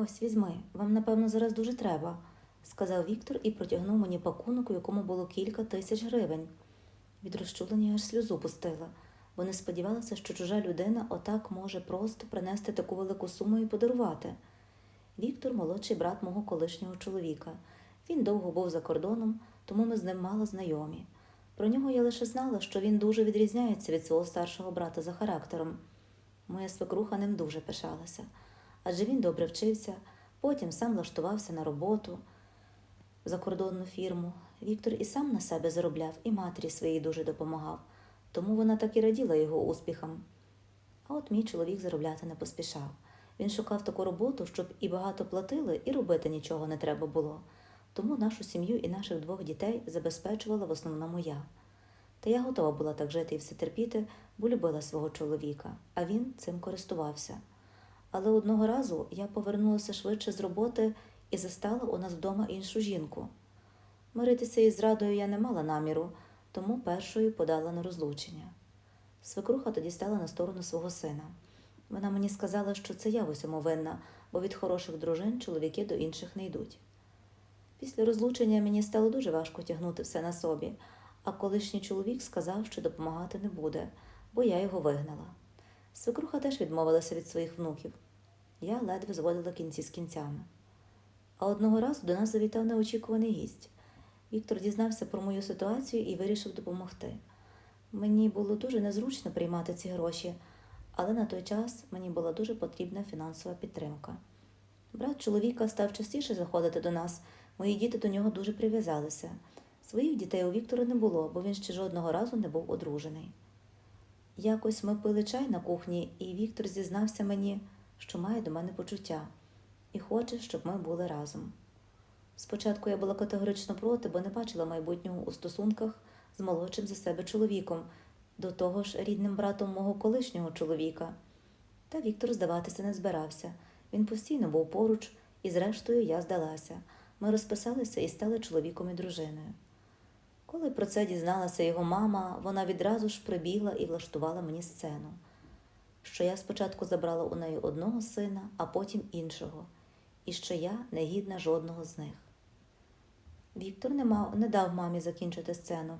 Ось, візьми, вам, напевно, зараз дуже треба, сказав Віктор і протягнув мені пакунок, у якому було кілька тисяч гривень. Від розчулення аж сльозу пустила, бо не сподівалася, що чужа людина отак може просто принести таку велику суму і подарувати. Віктор молодший брат мого колишнього чоловіка. Він довго був за кордоном, тому ми з ним мало знайомі. Про нього я лише знала, що він дуже відрізняється від свого старшого брата за характером. Моя свекруха ним дуже пишалася, адже він добре вчився, потім сам влаштувався на роботу в закордонну фірму. Віктор і сам на себе заробляв, і матері своїй дуже допомагав, тому вона так і раділа його успіхам. А от мій чоловік заробляти не поспішав. Він шукав таку роботу, щоб і багато платили, і робити нічого не треба було. Тому нашу сім'ю і наших двох дітей забезпечувала в основному я. Та я готова була так жити і все терпіти, бо любила свого чоловіка, а він цим користувався. Але одного разу я повернулася швидше з роботи і застала у нас вдома іншу жінку. Миритися із зрадою я не мала наміру, тому першою подала на розлучення. Свекруха тоді стала на сторону свого сина. Вона мені сказала, що це я в усьому винна, бо від хороших дружин чоловіки до інших не йдуть. Після розлучення мені стало дуже важко тягнути все на собі, а колишній чоловік сказав, що допомагати не буде, бо я його вигнала. Свекруха теж відмовилася від своїх внуків. Я ледве зводила кінці з кінцями. А одного разу до нас завітав неочікуваний гість. Віктор дізнався про мою ситуацію і вирішив допомогти. Мені було дуже незручно приймати ці гроші, але на той час мені була дуже потрібна фінансова підтримка. Брат чоловіка став частіше заходити до нас, мої діти до нього дуже прив'язалися. Своїх дітей у Віктора не було, бо він ще жодного разу не був одружений. Якось ми пили чай на кухні, і Віктор зізнався мені, що має до мене почуття і хоче, щоб ми були разом. Спочатку я була категорично проти, бо не бачила майбутнього у стосунках з молодшим за себе чоловіком, до того ж рідним братом мого колишнього чоловіка. Та Віктор здаватися не збирався. Він постійно був поруч, і зрештою я здалася. Ми розписалися і стали чоловіком і дружиною. Коли про це дізналася його мама, вона відразу ж прибігла і влаштувала мені сцену, що я спочатку забрала у неї одного сина, а потім іншого, і що я не гідна жодного з них. Віктор не, мав, не дав мамі закінчити сцену.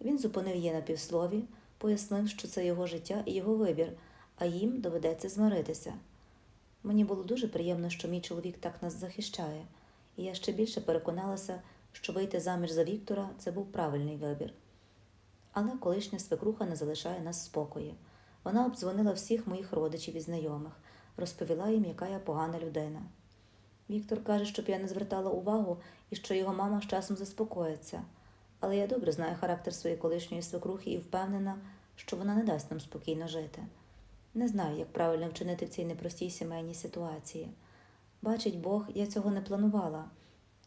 Він зупинив її на півслові, пояснив, що це його життя і його вибір, а їм доведеться змиритися. Мені було дуже приємно, що мій чоловік так нас захищає, і я ще більше переконалася, що вийти заміж за Віктора це був правильний вибір. Але колишня свекруха не залишає нас в спокої. Вона обдзвонила всіх моїх родичів і знайомих, розповіла їм, яка я погана людина. Віктор каже, щоб я не звертала увагу і що його мама з часом заспокоїться. Але я добре знаю характер своєї колишньої свекрухи і впевнена, що вона не дасть нам спокійно жити. Не знаю, як правильно вчинити в цій непростій сімейній ситуації. Бачить Бог, я цього не планувала.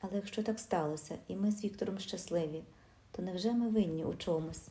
Але якщо так сталося, і ми з Віктором щасливі, то невже ми винні у чомусь?